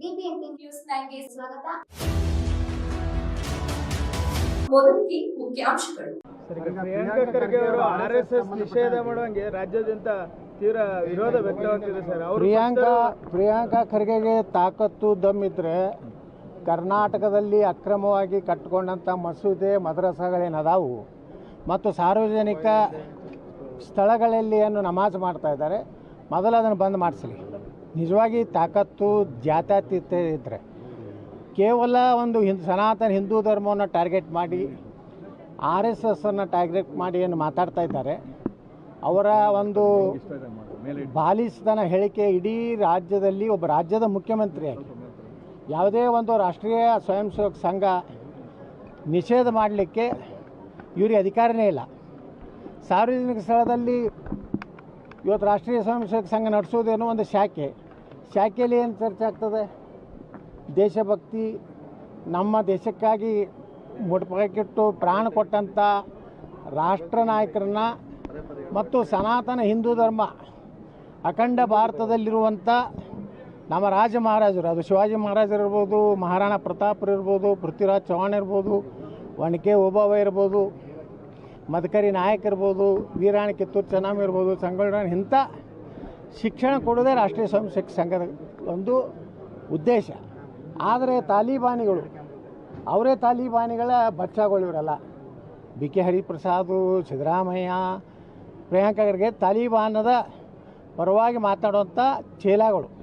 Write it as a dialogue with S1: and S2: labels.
S1: BBMP news ನೈನ್ಗೆ ಸ್ವಾಗತ.
S2: ಮೊದಲಿಗೆ ಮುಖ್ಯಾಂಶಗಳು.
S3: ಪ್ರಿಯಾಂಕಾ ಖರ್ಗೆ ಅವರು ಆರ್ ಎಸ್ ಎಸ್ ನಿಷೇಧ ಮಾಡುವಂಗೆ ರಾಜ್ಯಾದ್ಯಂತ ತೀವ್ರ ವಿರೋಧ ವ್ಯಕ್ತವಾಗ್ತಿದೆ ಸರ್. ಅವರು
S4: ಪ್ರಿಯಾಂಕಾ ಪ್ರಿಯಾಂಕಾ ಖರ್ಗೆಗೆ ತಾಕತ್ತು ದಮ್ ಇದ್ರೆ ಕರ್ನಾಟಕದಲ್ಲಿ ಅಕ್ರಮವಾಗಿ ಕಟ್ಟಿಕೊಂಡಂಥ ಮಸೂದೆ ಮದ್ರಸಗಳೇನದಾವು ಮತ್ತು ಸಾರ್ವಜನಿಕ ಸ್ಥಳಗಳಲ್ಲಿ ಏನು ನಮಾಜ್ ಮಾಡ್ತಾ ಇದ್ದಾರೆ? ಮೊದಲು ಅದನ್ನು ಬಂದ್ ಮಾಡಿಸಲಿ. ನಿಜವಾಗಿ ತಾಕತ್ತು ಜಾತ್ಯತೀತ ಇದ್ದರೆ ಕೇವಲ ಒಂದು ಹಿಂದ್ ಸನಾತನ ಹಿಂದೂ ಧರ್ಮವನ್ನು ಟಾರ್ಗೆಟ್ ಮಾಡಿ ಆರ್ ಎಸ್ ಎಸ್ಸನ್ನು ಟಾರ್ಗೆಟ್ ಮಾಡಿ ಏನು ಮಾತಾಡ್ತಾ ಇದ್ದಾರೆ. ಅವರ ಒಂದು ಬಾಲಿಸ್ತನ ಹೇಳಿಕೆ ಇಡೀ ರಾಜ್ಯದಲ್ಲಿ ಒಬ್ಬ ರಾಜ್ಯದ ಮುಖ್ಯಮಂತ್ರಿಯಾಗಿ ಯಾವುದೇ ಒಂದು ರಾಷ್ಟ್ರೀಯ ಸ್ವಯಂ ಸೇವಕ ಸಂಘ ನಿಷೇಧ ಮಾಡಲಿಕ್ಕೆ ಇವರಿಗೆ ಅಧಿಕಾರನೇ ಇಲ್ಲ. ಸಾರ್ವಜನಿಕ ಸ್ಥಳದಲ್ಲಿ ಇವತ್ತು ರಾಷ್ಟ್ರೀಯ ಸ್ವಯಂ ಸೇವಕ ಸಂಘ ನಡೆಸೋದೇನೋ ಒಂದು ಶಾಖೆ ಶಾಖೆಯಲ್ಲಿ ಏನು ಚರ್ಚೆ ಆಗ್ತದೆ? ದೇಶಭಕ್ತಿ ನಮ್ಮ ದೇಶಕ್ಕಾಗಿ ಮುಡುಪಾಕಿಟ್ಟು ಪ್ರಾಣ ಕೊಟ್ಟಂಥ ರಾಷ್ಟ್ರ ನಾಯಕರನ್ನ ಮತ್ತು ಸನಾತನ ಹಿಂದೂ ಧರ್ಮ ಅಖಂಡ ಭಾರತದಲ್ಲಿರುವಂಥ ನಮ್ಮ ರಾಜ ಮಹಾರಾಜರು. ಅದು ಶಿವಾಜಿ ಮಹಾರಾಜರು ಮಹಾರಾಣಾ ಪ್ರತಾಪರು ಇರ್ಬೋದು, ಪೃಥ್ವಿರಾಜ್ ಚೌಹಾಣ್ ಇರ್ಬೋದು ಒಣಕೆ ಓಬವ್ವ ಇರ್ಬೋದು, ಮದಕರಿ ನಾಯಕ್ ಇರ್ಬೋದು, ವೀರಾಣಿ ಕಿತ್ತೂರು ಚೆನ್ನಮ್ಮ ಇರ್ಬೋದು, ಸಂಗೊಳ್ಳಿ ಇಂಥ ಶಿಕ್ಷಣ ಕೊಡೋದೇ ರಾಷ್ಟ್ರೀಯ ಸ್ವಯಂ ಸೇವಕ ಸಂಘದ ಒಂದು ಉದ್ದೇಶ. ಆದರೆ ತಾಲಿಬಾನಿಗಳು, ಅವರೇ ತಾಲಿಬಾನಿಗಳ ಬಚ್ಚಾಗಳು ಇವರಲ್ಲ ಬಿ ಕೆ ಹರಿಪ್ರಸಾದ್, ಸಿದ್ದರಾಮಯ್ಯ, ಪ್ರಿಯಾಂಕಾ ಖರ್ಗೆ ತಾಲಿಬಾನದ ಪರವಾಗಿ ಮಾತಾಡುವಂಥ ಚೇಲಾಗಳು.